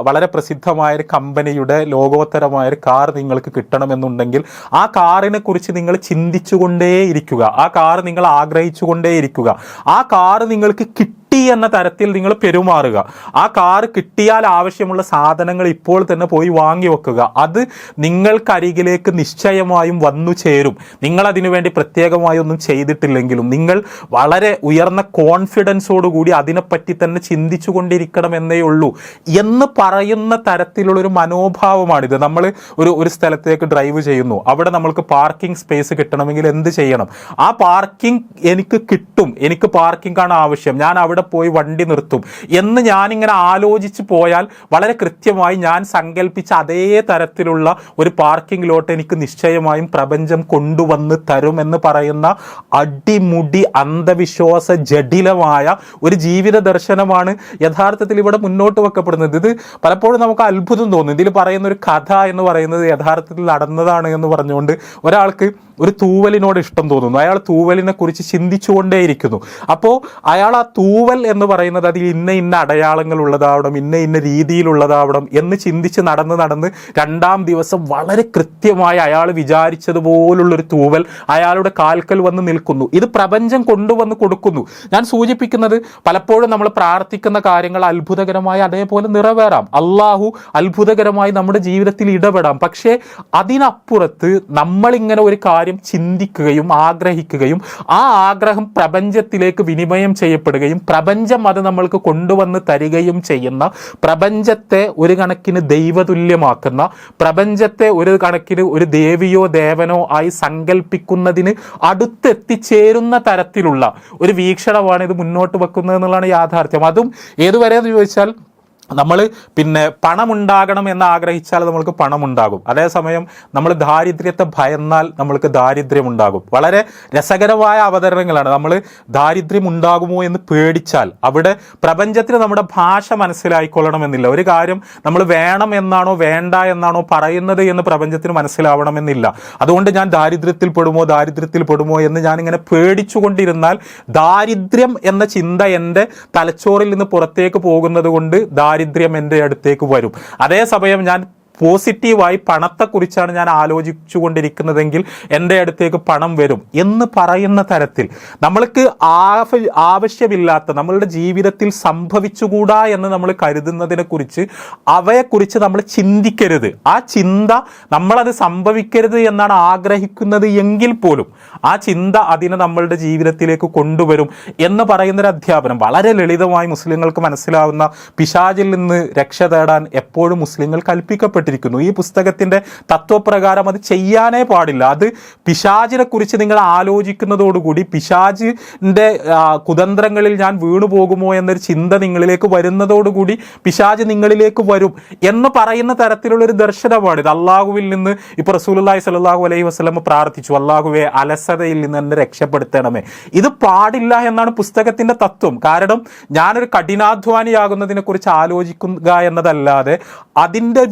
വളരെ പ്രസിദ്ധമായ ഒരു കമ്പനിയുടെ ലോകോത്തരമായ ഒരു കാർ നിങ്ങൾക്ക് കിട്ടണമെന്നുണ്ടെങ്കിൽ ആ കാറിനെ കുറിച്ച് നിങ്ങൾ ചിന്തിച്ചുകൊണ്ടേയിരിക്കുക. ആ കാർ നിങ്ങൾ ആഗ്രഹിച്ചുകൊണ്ടേയിരിക്കുക. ആ കാർ നിങ്ങൾക്ക് കിട്ടി കിട്ടി എന്ന തരത്തിൽ നിങ്ങൾ പെരുമാറുക. ആ കാർ കിട്ടിയാൽ ആവശ്യമുള്ള സാധനങ്ങൾ ഇപ്പോൾ തന്നെ പോയി വാങ്ങി വെക്കുക. അത് നിങ്ങൾക്കരികിലേക്ക് നിശ്ചയമായും വന്നു ചേരും. നിങ്ങൾ അതിനു വേണ്ടി പ്രത്യേകമായി ഒന്നും ചെയ്തിട്ടില്ലെങ്കിലും നിങ്ങൾ വളരെ ഉയർന്ന കോൺഫിഡൻസോടുകൂടി അതിനെപ്പറ്റി തന്നെ ചിന്തിച്ചു കൊണ്ടിരിക്കണം എന്നേ ഉള്ളൂ എന്ന് പറയുന്ന തരത്തിലുള്ളൊരു മനോഭാവമാണിത്. നമ്മൾ ഒരു ഒരു സ്ഥലത്തേക്ക് ഡ്രൈവ് ചെയ്യുന്നു. അവിടെ നമ്മൾക്ക് പാർക്കിംഗ് സ്പേസ് കിട്ടണമെങ്കിൽ എന്ത് ചെയ്യണം? ആ പാർക്കിംഗ് എനിക്ക് കിട്ടും. എനിക്ക് പാർക്കിംഗ് ആണ് ആവശ്യം. ഞാൻ അവിടെ പോയി വണ്ടി നിർത്തും. എന്ന് ഞാനിങ്ങനെ ആലോചിച്ച് പോയാൽ വളരെ കൃത്യമായി ഞാൻ സങ്കല്പിച്ച അതേ തരത്തിലുള്ള ഒരു പാർക്കിംഗ് ലോട്ട് എനിക്ക് നിശ്ചയമായും പ്രപഞ്ചം കൊണ്ടുവന്ന് തരും എന്ന് പറയുന്ന അടിമുടി അന്ധവിശ്വാസ ജഡിലമായ ഒരു ജീവിത ദർശനമാണ് യഥാർത്ഥത്തിൽ ഇവിടെ മുന്നോട്ട് വെക്കപ്പെടുന്നത്. ഇത് പലപ്പോഴും നമുക്ക് അത്ഭുതം തോന്നും. ഇതിൽ പറയുന്ന ഒരു കഥ എന്ന് പറയുന്നത് യഥാർത്ഥത്തിൽ നടന്നതാണ് എന്ന് പറഞ്ഞുകൊണ്ട് ഒരാൾക്ക് ഒരു തൂവലിനോട് ഇഷ്ടം തോന്നുന്നു. അയാൾ തൂവലിനെ കുറിച്ച് ചിന്തിച്ചുകൊണ്ടേയിരിക്കുന്നു. അപ്പോൾ അയാൾ ആ തൂവൽ എന്ന് പറയുന്നത് അതിൽ ഇന്ന ഇന്ന അടയാളങ്ങൾ ഉള്ളതാവണം ഇന്ന ഇന്ന രീതിയിലുള്ളതാവണം എന്ന് ചിന്തിച്ച് നടന്ന് നടന്ന് രണ്ടാം ദിവസം വളരെ കൃത്യമായി അയാൾ വിചാരിച്ചതുപോലുള്ളൊരു തൂവൽ അയാളുടെ കാൽക്കൽ വന്ന് നിൽക്കുന്നു. ഇത് പ്രപഞ്ചം കൊണ്ടുവന്ന് കൊടുക്കുന്നു. ഞാൻ സൂചിപ്പിക്കുന്നത് പലപ്പോഴും നമ്മൾ പ്രാർത്ഥിക്കുന്ന കാര്യങ്ങൾ അത്ഭുതകരമായി അതേപോലെ നിറവേറാം. അള്ളാഹു അത്ഭുതകരമായി നമ്മുടെ ജീവിതത്തിൽ ഇടപെടാം. പക്ഷേ അതിനപ്പുറത്ത് നമ്മളിങ്ങനെ ഒരു കാര്യം ചിന്തിക്കുകയും ആഗ്രഹിക്കുകയും ആ ആഗ്രഹം പ്രപഞ്ചത്തിലേക്ക് വിനിമയം ചെയ്യപ്പെടുകയും പ്രപഞ്ചം അത് നമ്മൾക്ക് കൊണ്ടുവന്ന് തരികയും ചെയ്യുന്ന പ്രപഞ്ചത്തെ ഒരു കണക്കിന് ദൈവതുല്യമാക്കുന്ന പ്രപഞ്ചത്തെ ഒരു കണക്കിന് ഒരു ദേവിയോ ദേവനോ ആയി സങ്കല്പിക്കുന്നതിന് അടുത്തെത്തിച്ചേരുന്ന തരത്തിലുള്ള ഒരു വീക്ഷണമാണ് ഇത് മുന്നോട്ട് വെക്കുന്നത് എന്നുള്ളതാണ് യാഥാർത്ഥ്യം. അതും ഏതുവരെ എന്ന് ചോദിച്ചാൽ നമ്മൾ പിന്നെ പണമുണ്ടാകണം എന്ന് ആഗ്രഹിച്ചാൽ നമ്മൾക്ക് പണമുണ്ടാകും. അതേസമയം നമ്മൾ ദാരിദ്ര്യത്തെ ഭയന്നാൽ നമ്മൾക്ക് ദാരിദ്ര്യം ഉണ്ടാകും വളരെ രസകരമായ അവതരണങ്ങളാണ്. നമ്മൾ ദാരിദ്ര്യം ഉണ്ടാകുമോ എന്ന് പേടിച്ചാൽ അവിടെ പ്രപഞ്ചത്തിന് നമ്മുടെ ഭാഷ മനസ്സിലായിക്കൊള്ളണമെന്നില്ല ഒരു കാര്യം നമ്മൾ വേണം എന്നാണോ വേണ്ട എന്നാണോ പറയുന്നത് എന്ന് പ്രപഞ്ചത്തിന് മനസ്സിലാവണമെന്നില്ല. അതുകൊണ്ട് ഞാൻ ദാരിദ്ര്യത്തിൽ പെടുമോ ദാരിദ്ര്യത്തിൽ പെടുമോ എന്ന് ഞാനിങ്ങനെ പേടിച്ചുകൊണ്ടിരുന്നാൽ ദാരിദ്ര്യം എന്ന ചിന്ത എന്റെ തലച്ചോറിൽ നിന്ന് പുറത്തേക്ക് പോകുന്നത് കൊണ്ട് ദാരിദ്ര്യം എന്റെ അടുത്തേക്ക് വരും. അതേസമയം ഞാൻ പോസിറ്റീവായി പണത്തെക്കുറിച്ചാണ് ഞാൻ ആലോചിച്ചു കൊണ്ടിരിക്കുന്നതെങ്കിൽ എന്റെ അടുത്തേക്ക് പണം വരും എന്ന് പറയുന്ന തരത്തിൽ നമ്മൾക്ക് ആവ- ആവശ്യമില്ലാത്ത നമ്മളുടെ ജീവിതത്തിൽ സംഭവിച്ചുകൂടാ എന്ന് നമ്മൾ കരുതുന്നതിനെ കുറിച്ച് അവയെക്കുറിച്ച് നമ്മൾ ചിന്തിക്കരുത്. ആ ചിന്ത നമ്മളത് സംഭവിക്കരുത് എന്നാണ് ആഗ്രഹിക്കുന്നത് എങ്കിൽ പോലും ആ ചിന്ത അതിനെ നമ്മളുടെ ജീവിതത്തിലേക്ക് കൊണ്ടുവരും എന്ന് പറയുന്നൊരു അധ്യാപനം. വളരെ ലളിതമായി മുസ്ലിങ്ങൾക്ക് മനസ്സിലാവുന്ന പിശാചിൽ നിന്ന് രക്ഷ തേടാൻ എപ്പോഴും മുസ്ലിങ്ങൾ കൽപ്പിക്കപ്പെട്ടിരിക്കുന്നു ഈ പുസ്തകത്തിന്റെ തത്വപ്രകാരം അത് ചെയ്യാനേ പാടില്ല. അത് പിശാചിനെക്കുറിച്ച് നിങ്ങൾ ആലോചിക്കുന്നതോടുകൂടി പിശാജിന്റെ കുതന്ത്രങ്ങളിൽ ഞാൻ വീണു പോകുമോ എന്നൊരു ചിന്ത നിങ്ങളിലേക്ക് വരുന്നതോടുകൂടി പിശാജ് നിങ്ങളിലേക്ക് വരും എന്ന് പറയുന്ന തരത്തിലുള്ളൊരു ദർശനമാണ് ഇത്. അള്ളാഹുവിൽ നിന്ന് ഇപ്പോൾ റസൂലുള്ളാഹി സലാഹു അലൈഹി വസല്ലം പ്രാർത്ഥിച്ചു അള്ളാഹുവെ അലസതയിൽ നിന്ന് എന്നെ രക്ഷപ്പെടുത്തണമേ. ഇത് പാടില്ല എന്നാണ് പുസ്തകത്തിന്റെ തത്വം. കാരണം ഞാനൊരു കഠിനാധ്വാനിയാകുന്നതിനെക്കുറിച്ച് ആലോചിക്കുക എന്നതല്ലാതെ അതിന്റെ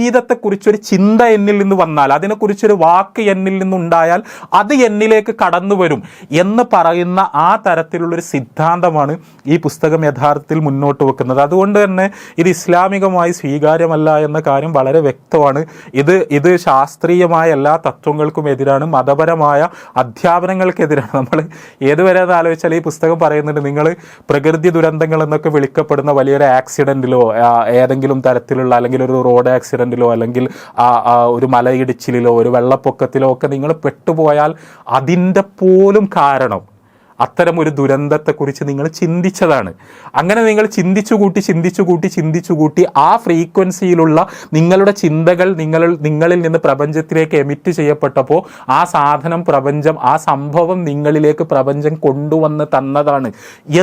വിപരീതത്തെക്കുറിച്ചൊരു ചിന്ത എന്നിൽ നിന്ന് വന്നാൽ അതിനെക്കുറിച്ചൊരു വാക്ക് എന്നിൽ നിന്നുണ്ടായാൽ അത് എന്നിലേക്ക് കടന്നു വരും എന്ന് പറയുന്ന ആ തരത്തിലുള്ളൊരു സിദ്ധാന്തമാണ് ഈ പുസ്തകം യഥാർത്ഥത്തിൽ മുന്നോട്ട് വെക്കുന്നത്. അതുകൊണ്ട് തന്നെ ഇത് ഇസ്ലാമികമായി സ്വീകാര്യമല്ല എന്ന കാര്യം വളരെ വ്യക്തമാണ്. ഇത് ഇത് ശാസ്ത്രീയമായ എല്ലാ തത്വങ്ങൾക്കും എതിരാണ് മതപരമായ അധ്യാപനങ്ങൾക്കെതിരാണ്. നമ്മൾ ഏതുവരെ ആലോചിച്ചാൽ ഈ പുസ്തകം പറയുന്നുണ്ട് നിങ്ങൾ പ്രകൃതി ദുരന്തങ്ങൾ എന്നൊക്കെ വിളിക്കപ്പെടുന്ന വലിയൊരു ആക്സിഡന്റിലോ ഏതെങ്കിലും തരത്തിലുള്ള അല്ലെങ്കിൽ ഒരു റോഡ് ആക്സിഡന്റിലോ അല്ലെങ്കിൽ ഒരു മലയിടിച്ചിലിലോ ഒരു വെള്ളപ്പൊക്കത്തിലോ ഒക്കെ നിങ്ങൾ പെട്ടുപോയാൽ അതിന്റെ പോലും കാരണം അത്തരം ഒരു ദുരന്തത്തെക്കുറിച്ച് നിങ്ങൾ ചിന്തിച്ചതാണ്. അങ്ങനെ നിങ്ങൾ ചിന്തിച്ചു കൂട്ടി ചിന്തിച്ചു കൂട്ടി ചിന്തിച്ചു കൂട്ടി ആ ഫ്രീക്വൻസിയിലുള്ള നിങ്ങളുടെ ചിന്തകൾ നിങ്ങൾ നിങ്ങളിൽ നിന്ന് പ്രപഞ്ചത്തിലേക്ക് എമിറ്റ് ചെയ്യപ്പെട്ടപ്പോൾ ആ സാധനം പ്രപഞ്ചം ആ സംഭവം നിങ്ങളിലേക്ക് പ്രപഞ്ചം കൊണ്ടുവന്ന് തന്നതാണ്.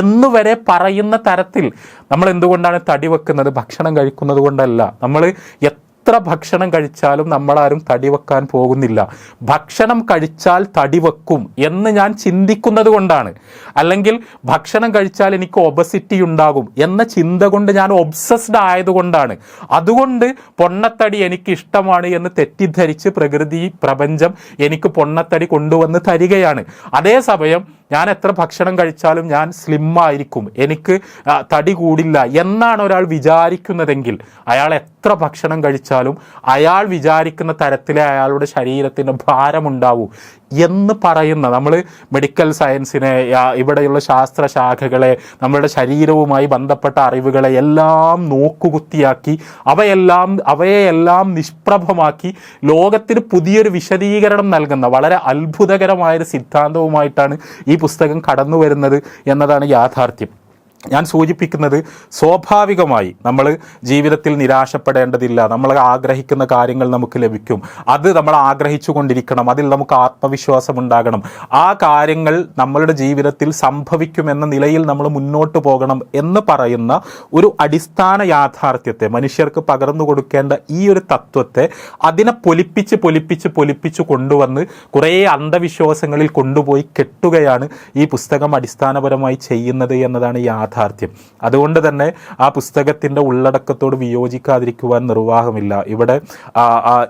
എന്നുവരെ പറയുന്ന തരത്തിൽ നമ്മൾ എന്തുകൊണ്ടാണ് തടി വെക്കുന്നത്? ഭക്ഷണം കഴിക്കുന്നത് കൊണ്ടല്ല. നമ്മൾ എത്ര ഭക്ഷണം കഴിച്ചാലും നമ്മളാരും തടി വെക്കാൻ പോകുന്നില്ല. ഭക്ഷണം കഴിച്ചാൽ തടി വെക്കും എന്ന് ഞാൻ ചിന്തിക്കുന്നത് കൊണ്ടാണ്. അല്ലെങ്കിൽ ഭക്ഷണം കഴിച്ചാൽ എനിക്ക് ഒബസിറ്റി ഉണ്ടാകും എന്ന ചിന്ത കൊണ്ട് ഞാൻ ഒബ്സസ്ഡ് ആയതുകൊണ്ടാണ് അതുകൊണ്ട് പൊണ്ണത്തടി എനിക്ക് ഇഷ്ടമാണ് എന്ന് തെറ്റിദ്ധരിച്ച് പ്രകൃതി പ്രപഞ്ചം എനിക്ക് പൊണ്ണത്തടി കൊണ്ടുവന്ന് തരികയാണ്. അതേസമയം ഞാൻ എത്ര ഭക്ഷണം കഴിച്ചാലും ഞാൻ സ്ലിം ആയിരിക്കും എനിക്ക് തടി കൂടില്ല എന്നാണ് ഒരാൾ വിചാരിക്കുന്നതെങ്കിൽ അയാൾ എത്ര ഭക്ഷണം കഴിച്ചാലും അയാൾ വിചാരിക്കുന്ന തരത്തിലെ അയാളുടെ ശരീരത്തിന്റെ ഭാരമുണ്ടാവൂ. എന്ന് പറയുന്ന നമ്മൾ മെഡിക്കൽ സയൻസിനെ ഇവിടെയുള്ള ശാസ്ത്ര ശാഖകളെ നമ്മളുടെ ശരീരവുമായി ബന്ധപ്പെട്ട അറിവുകളെ എല്ലാം നോക്കുകുത്തിയാക്കി അവയെല്ലാം അവയെല്ലാം നിഷ്പ്രഭമാക്കി ലോകത്തിന് പുതിയൊരു വിശദീകരണം നൽകുന്ന വളരെ അത്ഭുതകരമായൊരു സിദ്ധാന്തവുമായിട്ടാണ് ഈ പുസ്തകം കടന്നു വരുന്നത് എന്നതാണ് യാഥാർത്ഥ്യം. ഞാൻ സൂചിപ്പിക്കുന്നത് സ്വാഭാവികമായി നമ്മൾ ജീവിതത്തിൽ നിരാശപ്പെടേണ്ടതില്ല. നമ്മൾ ആഗ്രഹിക്കുന്ന കാര്യങ്ങൾ നമുക്ക് ലഭിക്കും. അത് നമ്മൾ ആഗ്രഹിച്ചു കൊണ്ടിരിക്കണം അതിൽ നമുക്ക് ആത്മവിശ്വാസം ഉണ്ടാകണം. ആ കാര്യങ്ങൾ നമ്മളുടെ ജീവിതത്തിൽ സംഭവിക്കുമെന്ന നിലയിൽ നമ്മൾ മുന്നോട്ട് പോകണം എന്ന് പറയുന്ന ഒരു അടിസ്ഥാന യാഥാർത്ഥ്യത്തെ മനുഷ്യർക്ക് പകർന്നു കൊടുക്കേണ്ട ഈ ഒരു തത്വത്തെ അതിനെ പൊലിപ്പിച്ച് പൊലിപ്പിച്ച് പൊലിപ്പിച്ച് കൊണ്ടുവന്ന് കുറേ അന്ധവിശ്വാസങ്ങളിൽ കൊണ്ടുപോയി കെട്ടുകയാണ് ഈ പുസ്തകം അടിസ്ഥാനപരമായി ചെയ്യുന്നത് എന്നതാണ് യാഥാർത്ഥ്യം അതുകൊണ്ട് തന്നെ ആ പുസ്തകത്തിന്റെ ഉള്ളടക്കത്തോട് വിയോജിക്കാതിരിക്കുവാൻ നിർവാഹമില്ല. ഇവിടെ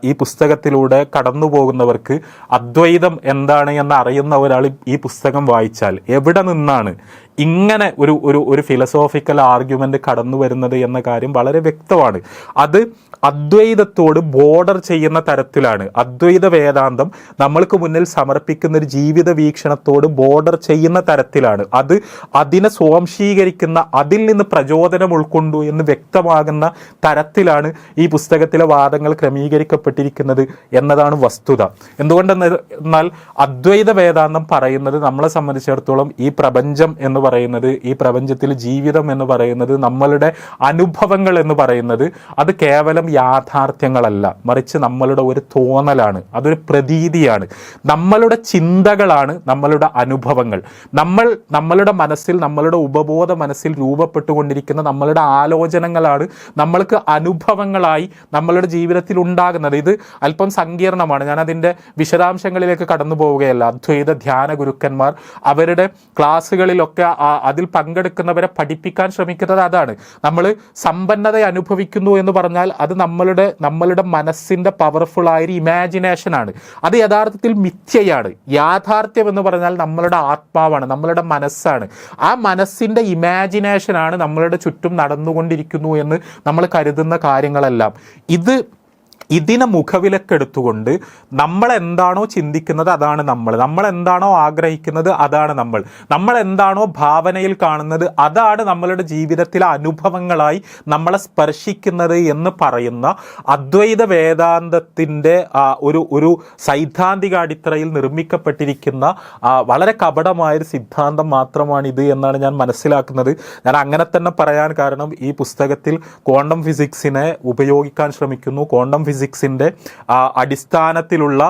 ഈ പുസ്തകത്തിലൂടെ കടന്നു പോകുന്നവർക്ക് അദ്വൈതം എന്താണ് എന്ന് അറിയുന്ന ഒരാൾ ഈ പുസ്തകം വായിച്ചാൽ എവിടെ നിന്നാണ് ഇങ്ങനെ ഒരു ഒരു ഒരു ഫിലസോഫിക്കൽ ആർഗ്യുമെന്റ് കടന്നു വരുന്നത് എന്ന കാര്യം വളരെ വ്യക്തമാണ്. അത് അദ്വൈതത്തോട് ബോർഡർ ചെയ്യുന്ന തരത്തിലാണ്. അദ്വൈത വേദാന്തം നമ്മൾക്ക് മുന്നിൽ സമർപ്പിക്കുന്ന ഒരു ജീവിത വീക്ഷണത്തോട് ബോർഡർ ചെയ്യുന്ന തരത്തിലാണ്. അത് അതിനെ സ്വാംശീകരിക്കുന്ന അതിൽ നിന്ന് പ്രചോദനം ഉൾക്കൊണ്ടു എന്ന് വ്യക്തമാകുന്ന തരത്തിലാണ് ഈ പുസ്തകത്തിലെ വാദങ്ങൾ ക്രമീകരിക്കപ്പെട്ടിരിക്കുന്നത് എന്നതാണ് വസ്തുത. എന്തുകൊണ്ടെന്ന് എന്നാൽ അദ്വൈത വേദാന്തം പറയുന്നത് നമ്മളെ സംബന്ധിച്ചിടത്തോളം ഈ പ്രപഞ്ചം എന്ന് പറയുന്നത് ഈ പ്രപഞ്ചത്തിൽ ജീവിതം എന്ന് പറയുന്നത് നമ്മളുടെ അനുഭവങ്ങൾ എന്ന് പറയുന്നത് അത് കേവലം യാഥാർത്ഥ്യങ്ങളല്ല. മറിച്ച് നമ്മളുടെ ഒരു തോന്നലാണ് അതൊരു പ്രതീതിയാണ്. നമ്മളുടെ ചിന്തകളാണ് നമ്മളുടെ അനുഭവങ്ങൾ. നമ്മൾ നമ്മളുടെ മനസ്സിൽ നമ്മളുടെ ഉപബോധ മനസ്സിൽ രൂപപ്പെട്ടുകൊണ്ടിരിക്കുന്ന നമ്മളുടെ ആലോചനകളാണ് നമ്മൾക്ക് അനുഭവങ്ങളായി നമ്മളുടെ ജീവിതത്തിൽ ഉണ്ടാകുന്നത്. ഇത് അല്പം സങ്കീർണമാണ്. ഞാൻ അതിന്റെ വിശദാംശങ്ങളിലേക്ക് കടന്നു പോവുകയല്ല അദ്വൈത ധ്യാന ഗുരുക്കന്മാർ അവരുടെ ക്ലാസ്സുകളിലൊക്കെ അതിൽ പങ്കെടുക്കുന്നവരെ പഠിപ്പിക്കാൻ ശ്രമിക്കുന്നത് അതാണ്. നമ്മൾ സമ്പന്നത അനുഭവിക്കുന്നു എന്ന് പറഞ്ഞാൽ അത് നമ്മളുടെ നമ്മളുടെ മനസ്സിന്റെ പവർഫുൾ ആയൊരു ഇമാജിനേഷൻ ആണ്. അത് യഥാർത്ഥത്തിൽ മിഥ്യയാണ്. യാഥാർത്ഥ്യം എന്ന് പറഞ്ഞാൽ നമ്മളുടെ ആത്മാവാണ് നമ്മളുടെ മനസ്സാണ്. ആ മനസ്സിന്റെ ഇമാജിനേഷനാണ് നമ്മളുടെ ചുറ്റും നടന്നുകൊണ്ടിരിക്കുന്നു എന്ന് നമ്മൾ കരുതുന്ന കാര്യങ്ങളെല്ലാം. ഇത് ഇതിനെ മുഖവിലക്കെടുത്തുകൊണ്ട് നമ്മൾ എന്താണോ ചിന്തിക്കുന്നത് അതാണ് നമ്മൾ. നമ്മൾ എന്താണോ ആഗ്രഹിക്കുന്നത് അതാണ് നമ്മൾ. നമ്മൾ എന്താണോ ഭാവനയിൽ കാണുന്നത് അതാണ് നമ്മളുടെ ജീവിതത്തിലെ അനുഭവങ്ങളായി നമ്മളെ സ്പർശിക്കുന്നത് എന്ന് പറയുന്ന അദ്വൈത വേദാന്തത്തിന്റെ ഒരു ഒരു സൈദ്ധാന്തിക അടിത്തറയിൽ നിർമ്മിക്കപ്പെട്ടിരിക്കുന്ന വളരെ കപടമായൊരു സിദ്ധാന്തം മാത്രമാണ് ഇത് എന്നാണ് ഞാൻ മനസ്സിലാക്കുന്നത്. ഞാൻ അങ്ങനെ തന്നെ പറയാൻ കാരണം ഈ പുസ്തകത്തിൽ ക്വാണ്ടം ഫിസിക്സിനെ ഉപയോഗിക്കാൻ ശ്രമിക്കുന്നു. ക്വാണ്ടം ഫിസിക്സിന്റെ അടിസ്ഥാനത്തിലുള്ള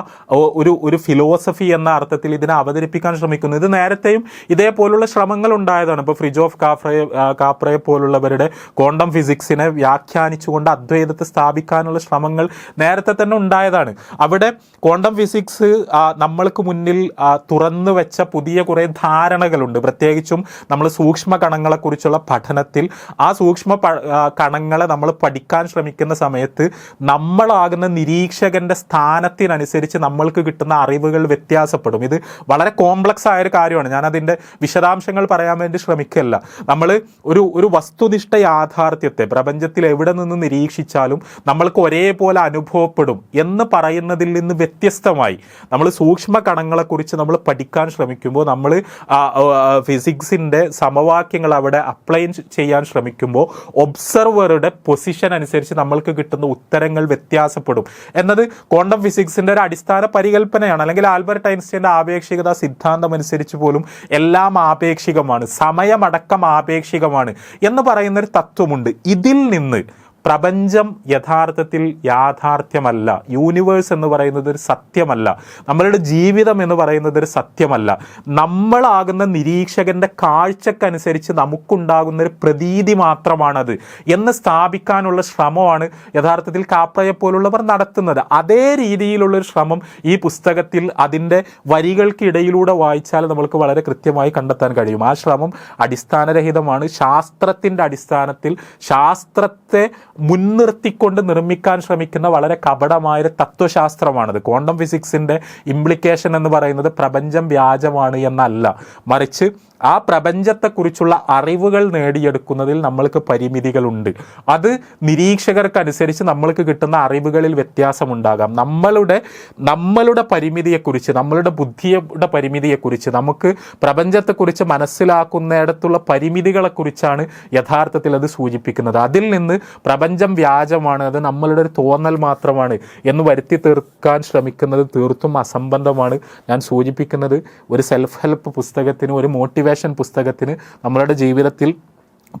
ഒരു ഒരു ഫിലോസഫി എന്ന അർത്ഥത്തിൽ ഇതിനെ അവതരിപ്പിക്കാൻ ശ്രമിക്കുന്നു. ഇത് നേരത്തെയും ഇതേപോലുള്ള ശ്രമങ്ങൾ ഉണ്ടായതാണ്. ഇപ്പോൾ ഫ്രിജ് ഓഫ് കാഫ്രയെ കാപ്രയെ പോലുള്ളവരുടെ ക്വാണ്ടം ഫിസിക്സിനെ വ്യാഖ്യാനിച്ചുകൊണ്ട് അദ്വൈതത്തെ സ്ഥാപിക്കാനുള്ള ശ്രമങ്ങൾ നേരത്തെ തന്നെ ഉണ്ടായതാണ്. അവിടെ ക്വാണ്ടം ഫിസിക്സ് നമ്മൾക്ക് മുന്നിൽ തുറന്നു വെച്ച പുതിയ കുറേ ധാരണകളുണ്ട്. പ്രത്യേകിച്ചും നമ്മൾ സൂക്ഷ്മ കണങ്ങളെക്കുറിച്ചുള്ള പഠനത്തിൽ ആ സൂക്ഷ്മ കണങ്ങളെ നമ്മൾ പഠിക്കാൻ ശ്രമിക്കുന്ന സമയത്ത് നമ്മളാകുന്ന നിരീക്ഷകന്റെ സ്ഥാനത്തിനനുസരിച്ച് നമ്മൾക്ക് കിട്ടുന്ന അറിവുകൾ വ്യത്യാസപ്പെടും. ഇത് വളരെ കോംപ്ലക്സ് ആയ ഒരു കാര്യമാണ്. ഞാൻ അതിന്റെ വിശദാംശങ്ങൾ പറയാൻ വേണ്ടി ശ്രമിക്കല്ല. നമ്മൾ ഒരു ഒരു വസ്തുനിഷ്ഠ യാഥാർത്ഥ്യത്തെ പ്രപഞ്ചത്തിൽ എവിടെ നിന്ന് നിരീക്ഷിച്ചാലും നമ്മൾക്ക് ഒരേപോലെ അനുഭവപ്പെടും എന്ന് പറയുന്നതിൽ നിന്ന് വ്യത്യസ്തമായി. നമ്മൾ സൂക്ഷ്മ കണങ്ങളെക്കുറിച്ച് നമ്മൾ പഠിക്കാൻ ശ്രമിക്കുമ്പോൾ നമ്മൾ ഫിസിക്സിന്റെ സമവാക്യങ്ങൾ അവിടെ അപ്ലൈ ചെയ്യാൻ ശ്രമിക്കുമ്പോൾ ഒബ്സർവറുടെ പൊസിഷൻ അനുസരിച്ച് നമ്മൾക്ക് കിട്ടുന്ന ഉത്തരങ്ങൾ വ്യത്യാസപ്പെടും. എന്നത് ക്വാണ്ടം ഫിസിക്സിന്റെ ഒരു അടിസ്ഥാന പരികല്പനയാണ് അല്ലെങ്കിൽ ആൽബർട്ട് ഐൻസ്റ്റൈന്റെ ആപേക്ഷികത സിദ്ധാന്തം അനുസരിച്ച് പോലും എല്ലാം ആപേക്ഷികമാണ്. സമയമടക്കം ആപേക്ഷികമാണ് എന്ന് പറയുന്നൊരു തത്വമുണ്ട്. ഇതിൽ നിന്ന് പ്രപഞ്ചം യഥാർത്ഥത്തിൽ യാഥാർത്ഥ്യമല്ല. യൂണിവേഴ്സ് എന്ന് പറയുന്നത് ഒരു സത്യമല്ല. നമ്മളുടെ ജീവിതം എന്ന് പറയുന്നത് ഒരു സത്യമല്ല. നമ്മളാകുന്ന നിരീക്ഷകന്റെ കാഴ്ചക്കനുസരിച്ച് നമുക്കുണ്ടാകുന്ന ഒരു പ്രതീതി മാത്രമാണത് എന്ന് സ്ഥാപിക്കാനുള്ള ശ്രമമാണ് യഥാർത്ഥത്തിൽ കാപ്രയെ പോലുള്ളവർ നടത്തുന്നത്. അതേ രീതിയിലുള്ളൊരു ശ്രമം ഈ പുസ്തകത്തിൽ അതിന്റെ വരികൾക്കിടയിലൂടെ വായിച്ചാൽ നമ്മൾക്ക് വളരെ കൃത്യമായി കണ്ടെത്താൻ കഴിയും. ആ ശ്രമം അടിസ്ഥാനരഹിതമാണ്. ശാസ്ത്രത്തിന്റെ അടിസ്ഥാനത്തിൽ ശാസ്ത്രത്തെ മുൻനിർത്തിക്കൊണ്ട് നിർമ്മിക്കാൻ ശ്രമിക്കുന്ന വളരെ കപടമായ ഒരു തത്വശാസ്ത്രമാണിത്. ക്വാണ്ടം ഫിസിക്സിന്റെ ഇംപ്ലിക്കേഷൻ എന്ന് പറയുന്നത് പ്രപഞ്ചം വ്യാജമാണ് എന്നല്ല. മറിച്ച് ആ പ്രപഞ്ചത്തെക്കുറിച്ചുള്ള അറിവുകൾ നേടിയെടുക്കുന്നതിൽ നമ്മൾക്ക് പരിമിതികളുണ്ട്. അത് നിരീക്ഷകർക്കനുസരിച്ച് നമ്മൾക്ക് കിട്ടുന്ന അറിവുകളിൽ വ്യത്യാസമുണ്ടാകാം. നമ്മളുടെ നമ്മളുടെ പരിമിതിയെക്കുറിച്ച് നമ്മളുടെ ബുദ്ധിയുടെ പരിമിതിയെക്കുറിച്ച് നമുക്ക് പ്രപഞ്ചത്തെക്കുറിച്ച് മനസ്സിലാക്കുന്നിടത്തുള്ള പരിമിതികളെക്കുറിച്ചാണ് യഥാർത്ഥത്തിൽ അത് സൂചിപ്പിക്കുന്നത്. അതിൽ നിന്ന് പ്രപഞ്ചം വ്യാജമാണ്. അത് നമ്മളുടെ ഒരു തോന്നൽ മാത്രമാണ്. എന്ന് വരുത്തി തീർക്കാൻ ശ്രമിക്കുന്നത് തീർത്തും അസംബന്ധമാണ്. ഞാൻ സൂചിപ്പിക്കുന്നത് ഒരു സെൽഫ് ഹെൽപ്പ് പുസ്തകത്തിന് ഒരു മോട്ടിവേഷൻ പുസ്തകത്തിന് നമ്മളുടെ ജീവിതത്തിൽ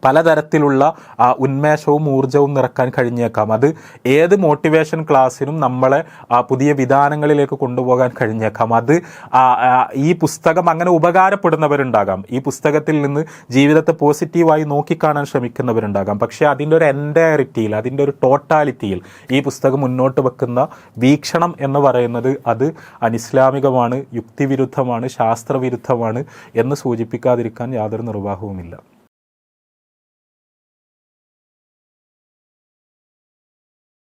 പലതരത്തിലുള്ള ഉന്മേഷവും ഊർജവും നിറക്കാൻ കഴിഞ്ഞേക്കാം. അത് ഏത് മോട്ടിവേഷൻ ക്ലാസ്സിനും നമ്മളെ പുതിയ വിധാനങ്ങളിലേക്ക് കൊണ്ടുപോകാൻ കഴിഞ്ഞേക്കാം. അത് ഈ പുസ്തകം അങ്ങനെ ഉപകാരപ്പെടുന്നവരുണ്ടാകാം. ഈ പുസ്തകത്തിൽ നിന്ന് ജീവിതത്തെ പോസിറ്റീവായി നോക്കിക്കാണാൻ ശ്രമിക്കുന്നവരുണ്ടാകാം. പക്ഷേ അതിന്റെ ഒരു എന്റയറിറ്റിയിൽ അതിന്റെ ഒരു ടോട്ടാലിറ്റിയിൽ ഈ പുസ്തകം മുന്നോട്ട് വെക്കുന്ന വീക്ഷണം എന്ന് പറയുന്നത് അത് അനിസ്ലാമികമാണ് യുക്തിവിരുദ്ധമാണ് ശാസ്ത്രവിരുദ്ധമാണ് എന്ന് സൂചിപ്പിക്കാതിരിക്കാൻ യാതൊരു നിർവാഹവുമില്ല.